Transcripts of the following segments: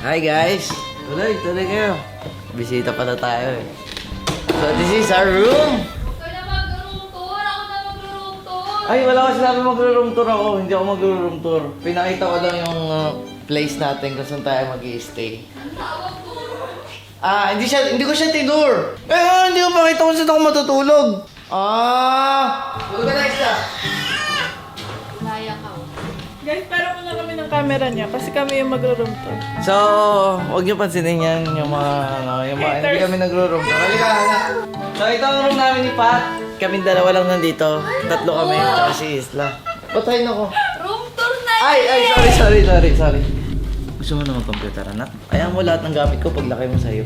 Hi guys! Tuloy, tuloy kayo. Bisita pala tayo eh. So this is our room. Na na. Ay, wala ko sinabi mag-room tour ako. Hindi ako mag-room tour. Pinakita ko lang yung uh, place natin kung saan tayo mag stay. Ah, hindi siya, hindi ko siya tinur. Eh, hindi ko makita kung saan ako matutulog. Ah! Tulog ka na isa. Laya ka. Guys, pero muna kami ng camera niya kasi kami yung magro-room tour. So, huwag niyo pansinin yan yung mga, ano, yung mga, hindi kami nagro-room tour. Halika, halika. So, ito ang room namin ni Pat. Kaming dalawa lang nandito. Tatlo kami, tsaka si Isla. Patayin ako. Room tour na Ay, ay, sorry, sorry, sorry, sorry. Gusto mo na mag-computer, anak? Ayaw mo lahat ng gamit ko paglaki mo sa'yo.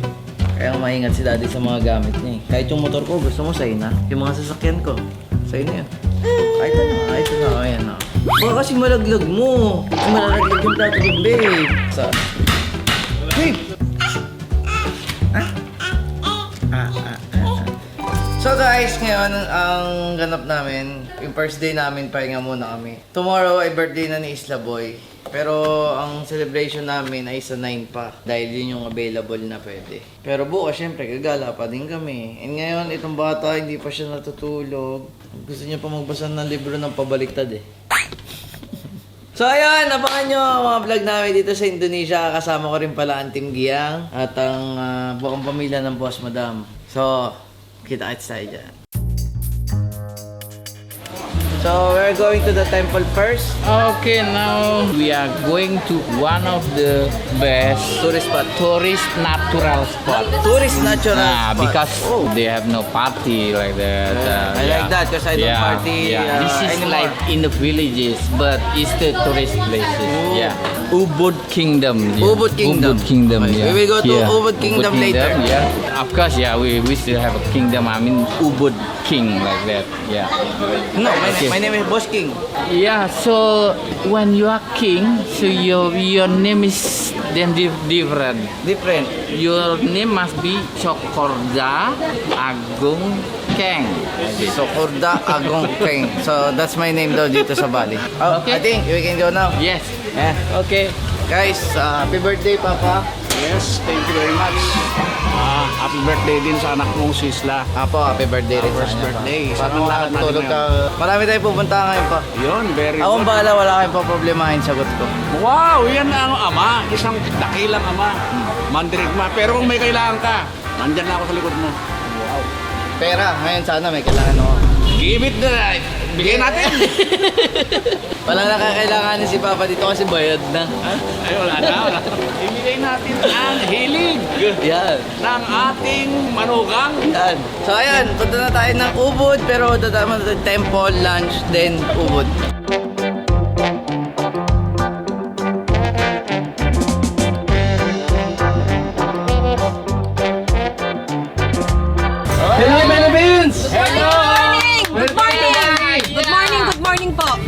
Kaya maingat si daddy sa mga gamit niya eh. Kahit yung motor ko, gusto mo sa'yo na. Yung mga sasakyan ko, sa'yo na yun. Ay, ito na, ay, Baka kasi malaglag mo. Malalaglag yung plato ko, babe. Sa... Babe! Ah, ah, ah. So guys, ngayon ang ganap namin, yung first day namin, pahinga muna kami. Tomorrow ay birthday na ni Isla Boy. Pero ang celebration namin ay sa 9 pa. Dahil yun yung available na pwede. Pero bukas, syempre, gagala pa din kami. And ngayon, itong bata, hindi pa siya natutulog. Gusto niya pa magbasa ng libro ng pabaliktad eh. So ayan, abangan nyo mga vlog namin dito sa Indonesia. Kasama ko rin pala ang Team Giyang at ang ah, buong pamilya ng Boss Madam. So, kita-kits tayo dyan. So, we're going to the temple first. Okay, now we are going to one of the best Tourist spot. tourist natural spot. Tourist natural Ah, spot. because Oh. they have no party like that. Yeah, uh, I like that because I don't yeah, party, Yeah, uh, this is anymore. like in the villages, but it's the tourist places. Yeah, Ubud Kingdom. yeah. Ubud Kingdom. Ubud Kingdom. Okay, Yeah. we will go to yeah. Ubud Kingdom later. Yeah, of course. Yeah, we we still have a kingdom. I mean Ubud King like that. Yeah. No, my, Okay. My name is Boss King. Yeah, so when you are king, so your your name is then di- different. Different. Your name must be Chokorda Agung Keng. Sokorda Agong King. So, that's my name daw dito sa Bali. Oh, I Okay. think we can go now. Yes. Yeah. Okay. Guys, uh, happy birthday, Papa. Yes, thank you very much. Ah, happy birthday din sa anak mong si Isla. Apo, happy birthday rin First sa kanya, birthday. pa. Sa Parang mga lahat natin ka. Marami tayong pupunta ngayon pa. Yun, very Akong good. bahala, wala kayong paproblemahin sagot ko. Wow, yan ang ama. Isang dakilang ama. Mandirigma. Pero kung may kailangan ka, nandyan na ako sa likod mo. Pera, ngayon sana may kailangan ako. Give it the Bigay natin. Wala na kakailanganin si Papa dito kasi bayad na. Ay, wala na. Wala. Ibigay natin ang hilig Yan. ng ating manugang. Yan. So ayan, punta na tayo ng Ubud pero dadama na tayo temple, lunch, then Ubud.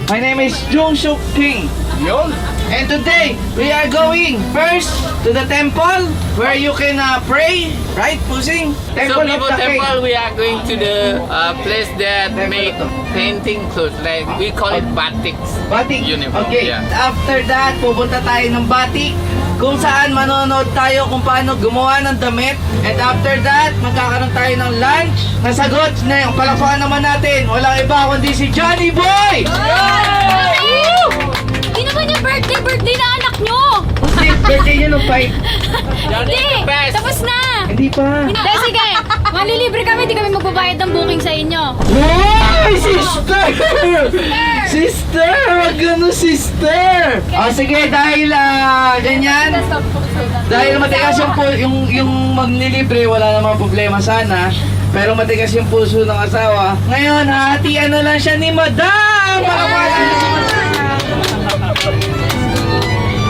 My name is Jung Suk King. Yun. And today, we are going first to the temple where you can uh, pray, right, Pusing? So Temple the King. temple, we are going to the uh, place that make painting clothes. Like we call it batiks. Batik. Uniform, Okay. yeah. After that, pupunta tayo ng Batik kung saan manonood tayo kung paano gumawa ng damit. And after that, magkakaroon tayo ng lunch. Nasagot na yung palakpakan naman natin. Walang iba kundi si Johnny Boy! Hindi naman yung birthday, birthday na anak nyo! Kasi birthday niya nung five. Hindi! best. Tapos na! Hindi pa. Hindi, sige! Malilibre kami, di kami magbabayad ng booking sa inyo. Hoy! Sister! Sister! Wag ganun, sister! O sige, dahil ah, ganyan, dahil matigas yung, yung, yung magnilibre, wala namang problema sana. Pero matigas yung puso ng asawa. Ngayon, hahatian na lang siya ni Madam! Madam!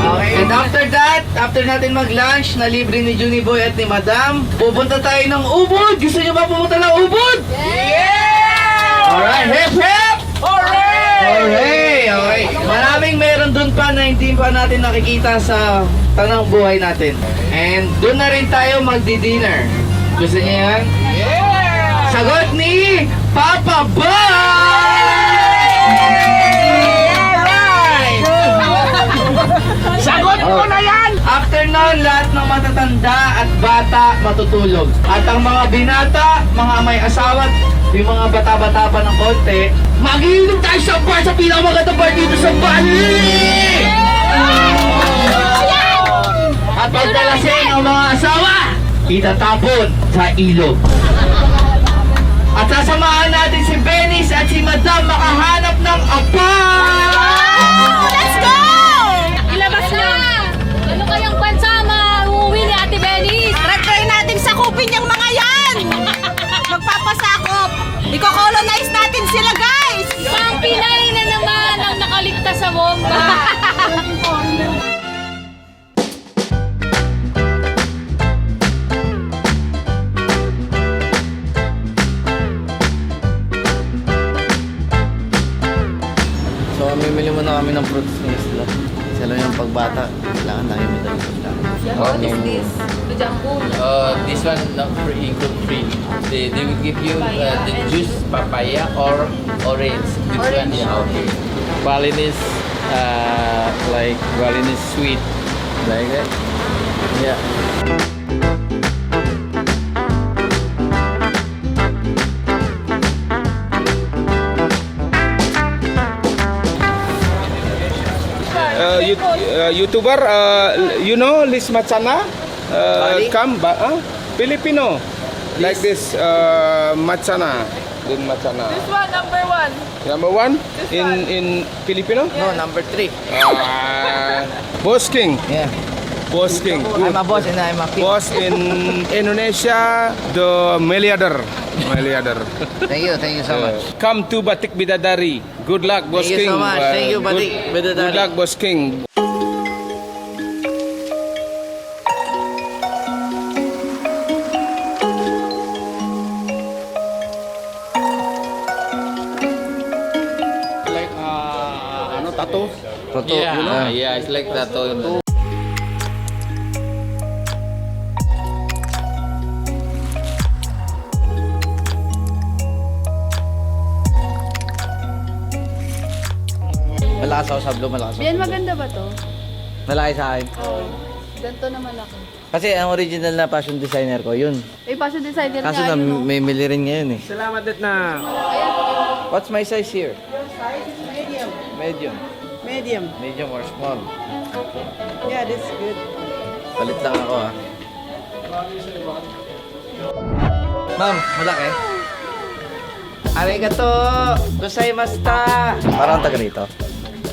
Okay, and after that, after natin mag-lunch, na libre ni Juni Boy at ni Madam, pupunta tayo ng Ubud! Gusto niyo ba pumunta ng Ubud? Yeah! Alright, hip hip! Hooray! Hooray! Okay. Maraming meron dun pa na hindi pa natin nakikita sa tanang buhay natin. And dun na rin tayo magdi-dinner. Gusto niyo yan? Yeah! Sagot ni Papa Boy! Alright! Sagot mo na yan! After nun, matatanda at bata matutulog. At ang mga binata, mga may asawa, at yung mga bata-bata pa ng konti, mag-iinom tayo sa bar sa pinakamagandang bar dito sa Bali! At pagkalasing ang mga asawa, itatapon sa ilog. At sasamahan natin si Benis at si Madam makahanap ng apa! Let's free, include free. They, they will give you uh, the juice papaya or orange. Which one? Yeah, okay. Balinese, uh, like Balinese sweet, like that. Yeah. uh, you, uh, YouTuber, uh, you know Liz Machana? Uh, come, ba, uh, Filipino. Like this, uh, Machana. Din Machana. This one, number one. Number one This in one. in Filipino. No, number three. Uh, Boss King. Yeah. Boss King. I'm a boss and I'm a king. Boss in Indonesia, the milliarder. Milliarder. Thank you, thank you so Uh, much. come to Batik Bidadari. Good luck, Boss Thank you so much. Uh, Thank you, Batik good- Bidadari. Good luck, Boss King. Yeah, yeah, it's like that. Oh, Malakas ako sablo, malakas ako. Yan, maganda ba to? Malaki sa akin. Oo. Ganto naman ako. Kasi ang original na fashion designer ko, yun. Eh, fashion designer Kaso nga na yun, oh. may mili rin ngayon eh. Salamat dit na. What's my size here? Medium. Medium. Medium. Medium or small. Yeah, this is good. Palit lang ako ah. Ma'am, malaki. Arigato! Gozaimashita! Parang taga rito.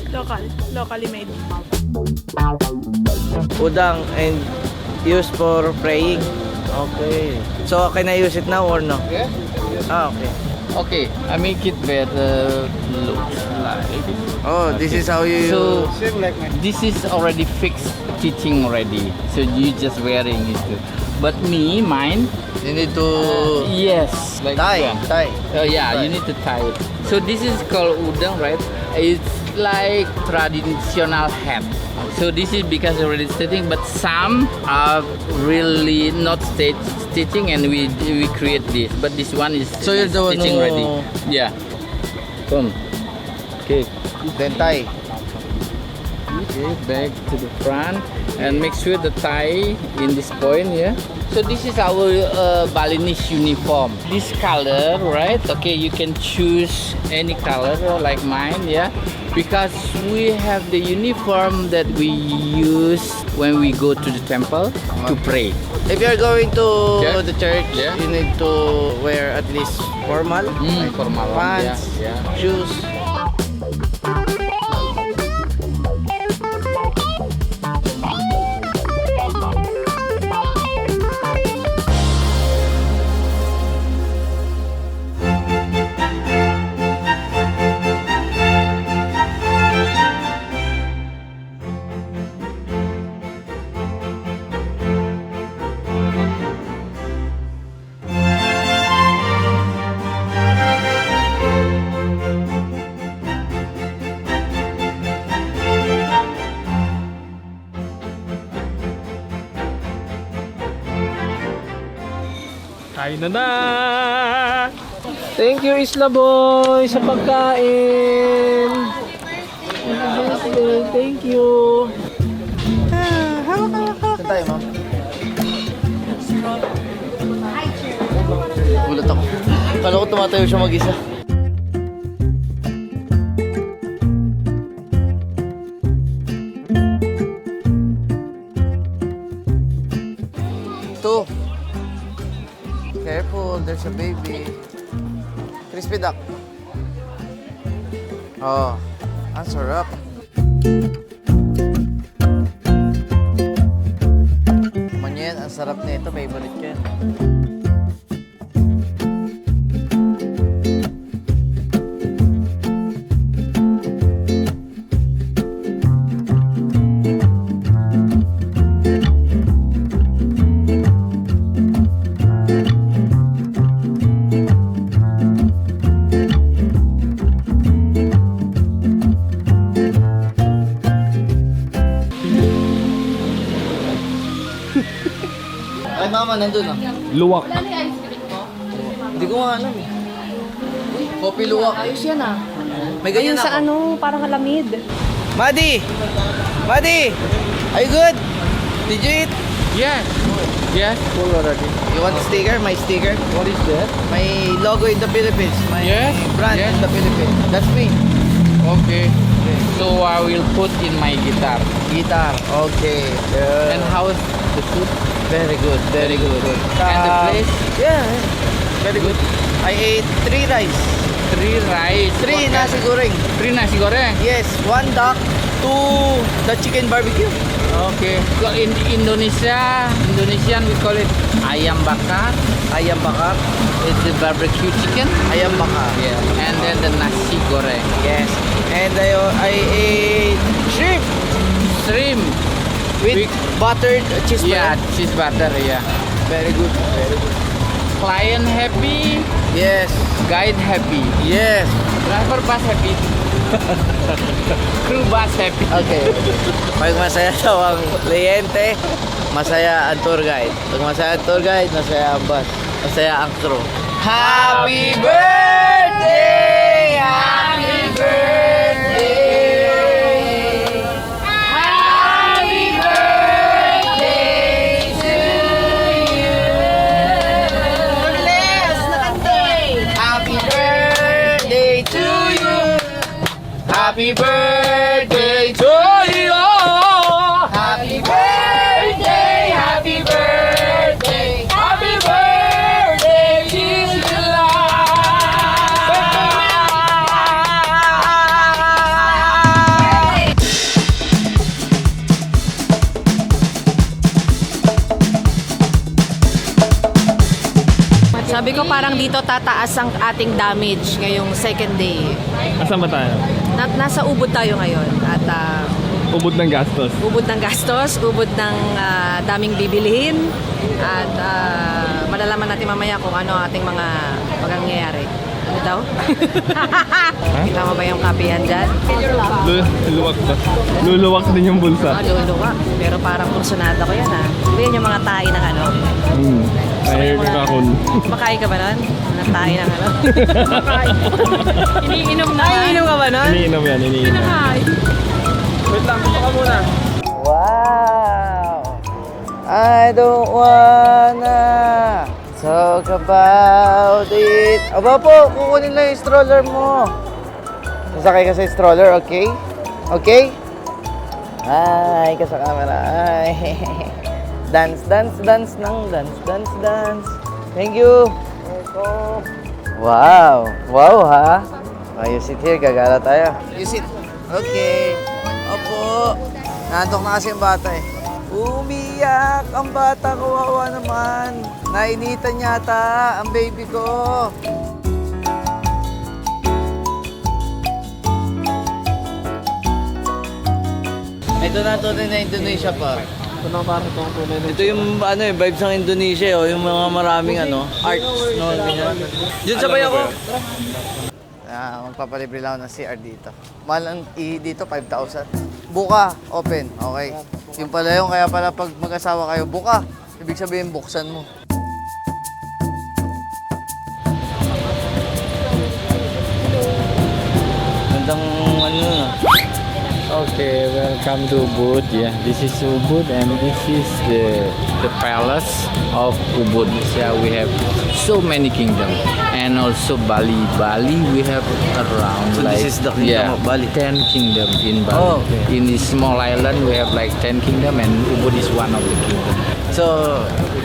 Local. Locally made. Udang and used for praying. Okay. So, can I use it now or no? Yeah. Ah, okay. Okay, I make it better looks like. Oh, this is how you So Same like my. this is already fixed stitching already. So you just wearing it. But me, mine, You need to uh, yes, like tie, one. tie. Oh yeah, Tie. you need to tie it. So this is called udang, right? It's like traditional hat. So this is because already stitching, but some are really not stitch, stitching, and we we create this. But this one is So you're stitching who- ready. Yeah. Come. Okay. Then tie. Okay, back to the front and make sure the tie in this point, yeah. So this is our uh, Balinese uniform. This color, right? Okay, you can choose any color like mine, yeah. Because we have the uniform that we use when we go to the temple to pray. If you're going to Yeah. the church, Yeah. you need to wear at least formal. Mm, formal Pants, yeah. shoes. Kain na na! Thank you Isla Boy sa pagkain! Thank you! Hawak, hawak, hawak! Saan tayo, ma'am? Gulat ako. Kala ko tumatayo siya mag-isa. Careful, there's a baby. Crispy duck. Oh, ang sarap. Manyan, ang sarap nito. Favorite Ay, mama, nandun ah. Luwak. Hindi ko nga alam eh. Kopi luwak. Ayos yan ah. May ganyan Sa ako. ano, parang kalamid. Madi! Madi! Are you good? Did you eat? Yes. Yes, full already. You want sticker? My sticker? What is that? My logo in the Philippines. My Yes, brand yes. in the Philippines. That's me. Okay. So I will put in my guitar. Guitar. Okay. And how's the food? Very good. Very good. And the Um, place? Yeah. Very good. I ate three rice. Three rice. Three What nasi goreng. Three nasi goreng. Yes. One duck. Two the chicken barbecue. Okay. So in Indonesia, Indonesian we call it ayam bakar. Ayam bakar. It's the barbecue chicken. Ayam bakar. Yeah. And then the nasi goreng. Yes. And I, I ate shrimp Shrimp. With With- buttered cheese Yeah, bread. cheese butter. Yeah. Very good. Very good. Client happy, Yes. guide happy, Yes. driver bus happy, crew bus happy. Okay. Pag masaya daw ang kliyente, masaya ang tour guide. Pag masaya ang tour guide, masaya ang bus. Masaya ang crew. Happy birthday! Happy birthday! Happy birthday to you! Happy birthday, happy birthday, happy birthday to you! Sabi ko parang dito tataas ang ating damage ngayong second day. Asan ba tayo? Na, nasa ubod tayo ngayon at ah, Ubod ng gastos. ubod ng gastos, ubod ng ah, daming bibilihin at ah, malalaman natin mamaya kung ano ating mga magangyayari. Ano daw? Kita mo ba yung kapihan dyan? Lu- luwak ba? Luluwak din yung bulsa. Ah, luluwa. Pero parang kursunada ko yan ah. Ito yan yung mga tayo ng ano. Hmm. Ay, kakakon. Kumakain ka ba nun? Ng tayo ng ano? Iniinom na. Ay, iniinom ka ba nun? Iniinom yan, iniinom. Wow! I don't wanna talk about it. Aba po, kukunin lang yung stroller mo. Sasakay ka sa stroller, okay? Okay? Hi, ka sa camera. Hi. Dance, dance, dance ng dance, dance, dance. Thank you. Wow. Wow, ha? Oh, you sit here, gagala tayo. You sit. Okay. Opo. Nantok na kasi yung bata eh. Umiyak ang bata, kawawa naman. Nainitan yata ang baby ko. Ito na tunay na Indonesia pa. Ito na parang itong tunay na Ito yung ano eh, vibes ng Indonesia oh, yung mga maraming ano, arts, no, ganyan. Diyan sabay ako. Ah, magpapalibre lang ako ng CR dito. Mahal ang ihi dito, 5,000. Buka, open. Okay. Yung pala yung kaya pala pag mag-asawa kayo, buka. Ibig sabihin, buksan mo. Okay. Welcome to Ubud. Yeah, this is Ubud and this is the the palace of Ubud. Yeah, we have so many kingdoms and also Bali. Bali we have around So like this is the kingdom yeah, of Bali? 10 kingdom in Bali. Oh, okay. In this small island we have like 10 kingdom and Ubud is one of the kingdom. So,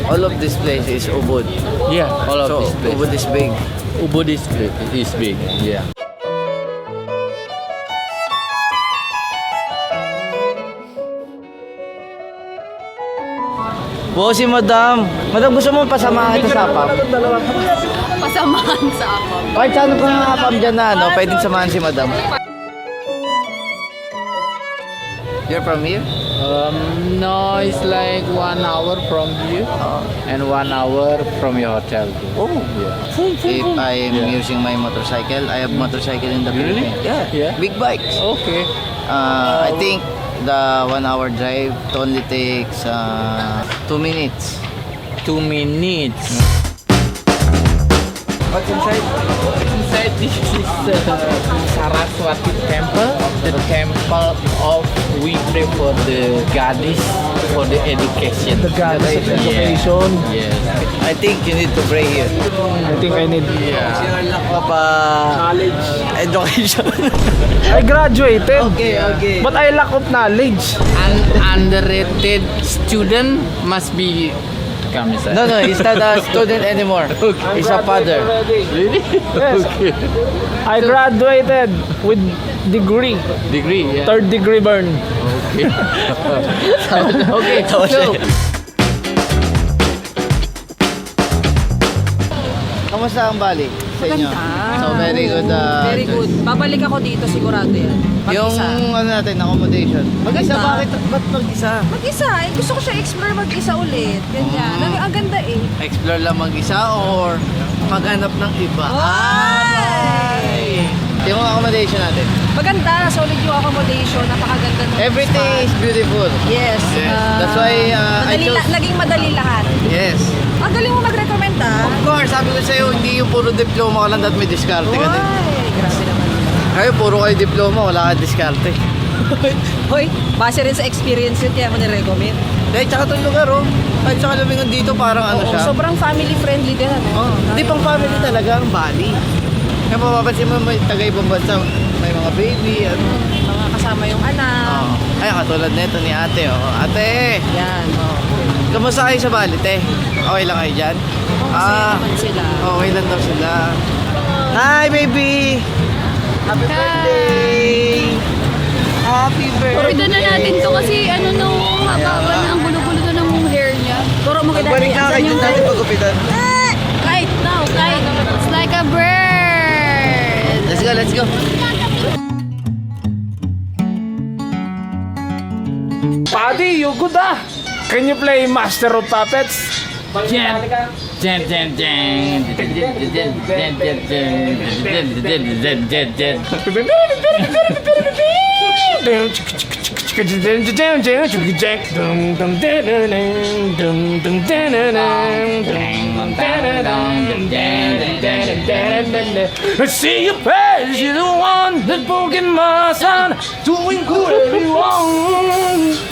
all of this place is Ubud. Yeah, all of So, this place. Ubud is big. Ubud is big. Is big. Yeah. Po si Madam. Madam, gusto mo pasamahan kita sa apam? Pasamahan sa ako. Kahit saan pa nga apam dyan na, ano, pwedeng samahan si Madam. You're from here? Um, no, it's like one hour from here and one hour from your hotel. Oh. Yeah. If I am using my motorcycle, I have motorcycle in the Really? Philippines. Yeah. Yeah. Big bikes. Okay. Uh, I think the one hour drive only takes uh, two minutes. Two minutes. What's inside? This is uh, Saraswati temple, the temple of we pray for the goddess for the education. The goddess of education. Yes. I think you need to pray here. I think I need... Yeah. Pa Knowledge. education. I graduated. okay, okay. But I lack of knowledge. An underrated student must be come inside. No, no, he's not a student anymore. He's a father. Really? Yes. okay. I graduated with degree. Degree. Yeah. Third degree burn. Okay. okay. So, Kamusta ang Bali sa inyo? So, very good. uh, Very choice. good. Babalik ako dito sigurado yan. Yung Mag-isa. ano natin, accommodation. Mag-isa, Maganda. bakit? Ba't mag-isa? Mag-isa. Eh, gusto ko siya explore mag-isa ulit. Ganyan. Mm. Ang, ang ganda eh. Explore lang mag-isa or maghanap ng iba? Ay! Yung accommodation natin. Maganda. Solid yung accommodation. Napakaganda ng Everything is beautiful. Yes. Yes. ah, That's why, uh, I madali chose- la- naging madali lahat. Yes. Ang galing mo mag-recommend ah. Of course, sabi ko sa'yo, hindi yung puro diploma ka lang at may diskarte ka din. Ay, grabe naman. Kayo, puro kayo diploma, wala ka diskarte. Hoy, base rin sa experience yun, kaya mo nirecommend. Dahil tsaka itong lugar, oh. Kahit sa kalumingon dito, parang ano Oo, siya. sobrang family friendly din. Ano? Oh, hindi pang family talaga ang Bali. Kaya mapapansin mo, may taga ibang bansa, may mga baby, ano. Mga kasama yung anak. Oh. Ay, katulad nito ni ate, oh. Ate, Yan. Oh. kamusta kayo sa Bali, te? Okay lang kayo dyan? Naman sila. Okay lang daw sila. Hi, baby! Happy birthday! Happy birthday! Kupitan na natin to kasi ano nung haba-haba na ang gulo-gulo na ng hair niya. Turo mo kita. Balik na kayo natin pagupitan. Kite now, kite. It's like a bird. Let's go, let's go. Paddy, you good ah? Can you play Master of Puppets? Jam, jam, jam, jam. See you pass, you're the one that's broken my son, doing good everyone.